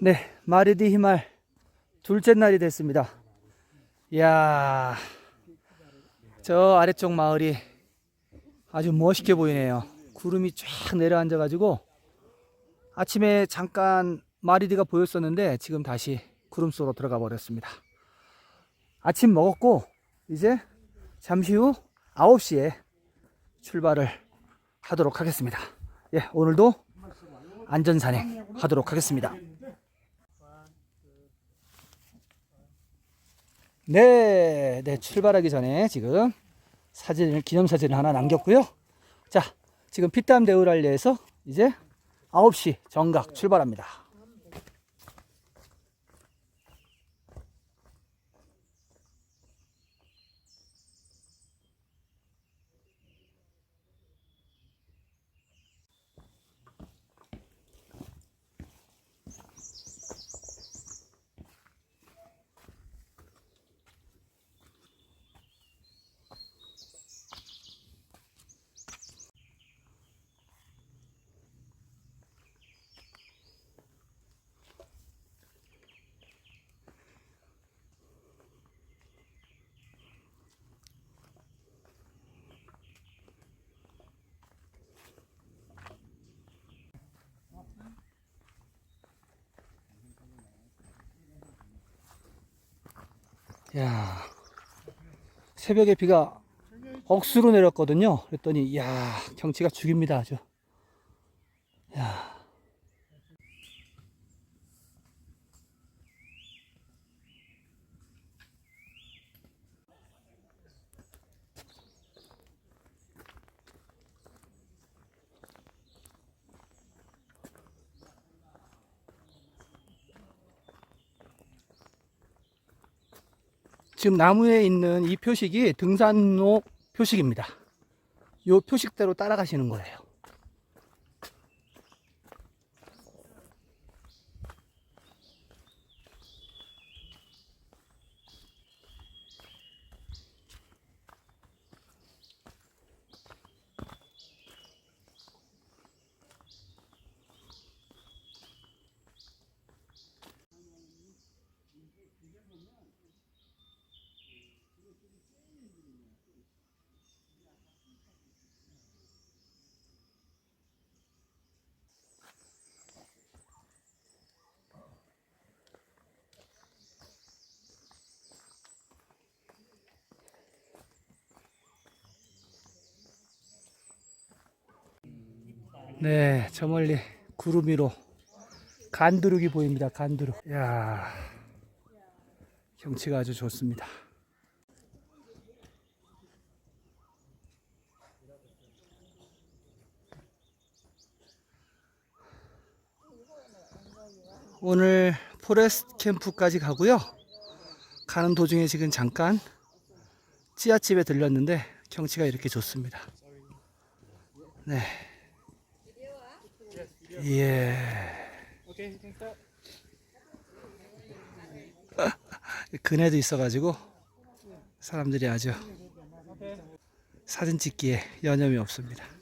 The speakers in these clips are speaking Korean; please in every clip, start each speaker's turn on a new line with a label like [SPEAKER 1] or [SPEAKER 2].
[SPEAKER 1] 네, 마르디 히말 둘째 날이 됐습니다. 이야, 저 아래쪽 마을이 아주 멋있게 보이네요. 구름이 쫙 내려앉아가지고 아침에 잠깐 마리디가 보였었는데 지금 다시 구름 속으로 들어가 버렸습니다. 아침 먹었고 이제 잠시 후 9시에 출발을 하도록 하겠습니다. 예, 오늘도 안전산행 하도록 하겠습니다. 네, 네, 출발하기 전에 지금 사진을, 기념사진을 하나 남겼고요. 자, 지금 피땀 대우랄리에서 이제 9시 정각 출발합니다. 야 새벽에 비가 억수로 내렸거든요. 그랬더니, 야 경치가 죽입니다, 아주. 지금 나무에 있는 이 표식이 등산로 표식입니다. 이 표식대로 따라가시는 거예요. 네, 저 멀리 구름 위로 간두룩이 보입니다. 간두룩. 야 경치가 아주 좋습니다. 오늘 포레스트 캠프까지 가고요. 가는 도중에 지금 잠깐 찌아집에 들렸는데 경치가 이렇게 좋습니다. 네. 예. 그네도 있어가지고 사람들이 아주 사진 찍기에 여념이 없습니다.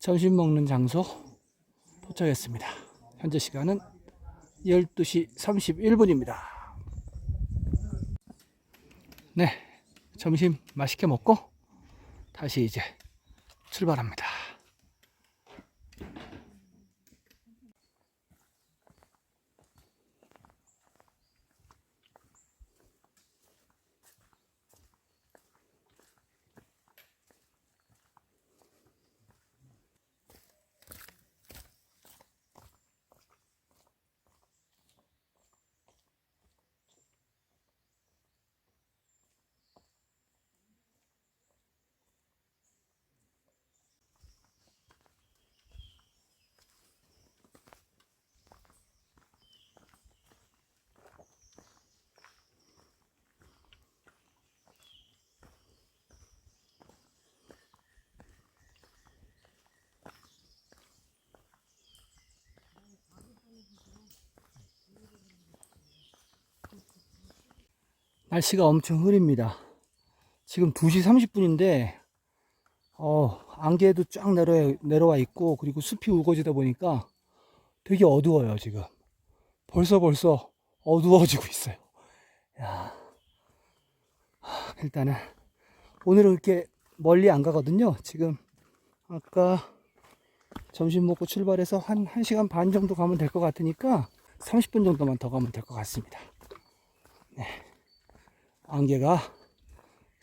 [SPEAKER 1] 점심 먹는 장소 도착했습니다. 현재 시간은 12시 31분입니다. 네, 점심 맛있게 먹고 다시 이제 출발합니다. 날씨가 엄청 흐립니다. 지금 2시 30분인데, 어, 안개도 쫙 내려, 내려와 있고, 그리고 숲이 우거지다 보니까 되게 어두워요, 지금. 벌써 벌써 어두워지고 있어요. 야. 하, 일단은, 오늘은 이렇게 멀리 안 가거든요. 지금, 아까 점심 먹고 출발해서 한 1시간 반 정도 가면 될 것 같으니까 30분 정도만 더 가면 될 것 같습니다. 안개가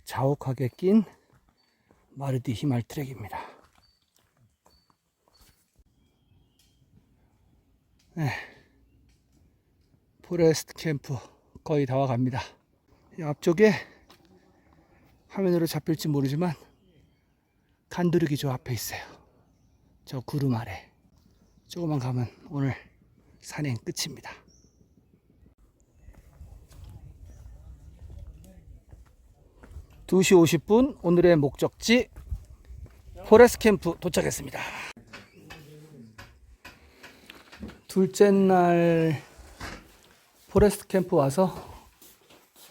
[SPEAKER 1] 자욱하게 낀 마르디 히말 트랙입니다. 네. 포레스트 캠프 거의 다 와갑니다. 이 앞쪽에 화면으로 잡힐지 모르지만 간두르기 저 앞에 있어요. 저 구름 아래. 조금만 가면 오늘 산행 끝입니다. 두시 50분 오늘의 목적지 포레스 캠프 도착했습니다. 둘째 날 포레스트 캠프 와서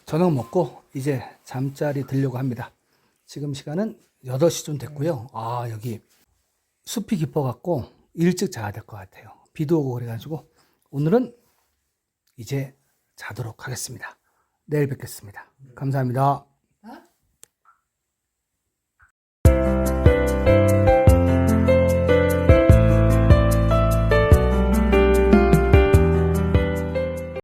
[SPEAKER 1] 저녁 먹고 이제 잠자리 들려고 합니다. 지금 시간은 8시 좀 됐고요. 아, 여기 숲이 깊어갖고 일찍 자야 될 것 같아요. 비도 오고 그래가지고 오늘은 이제 자도록 하겠습니다. 내일 뵙겠습니다. 감사합니다.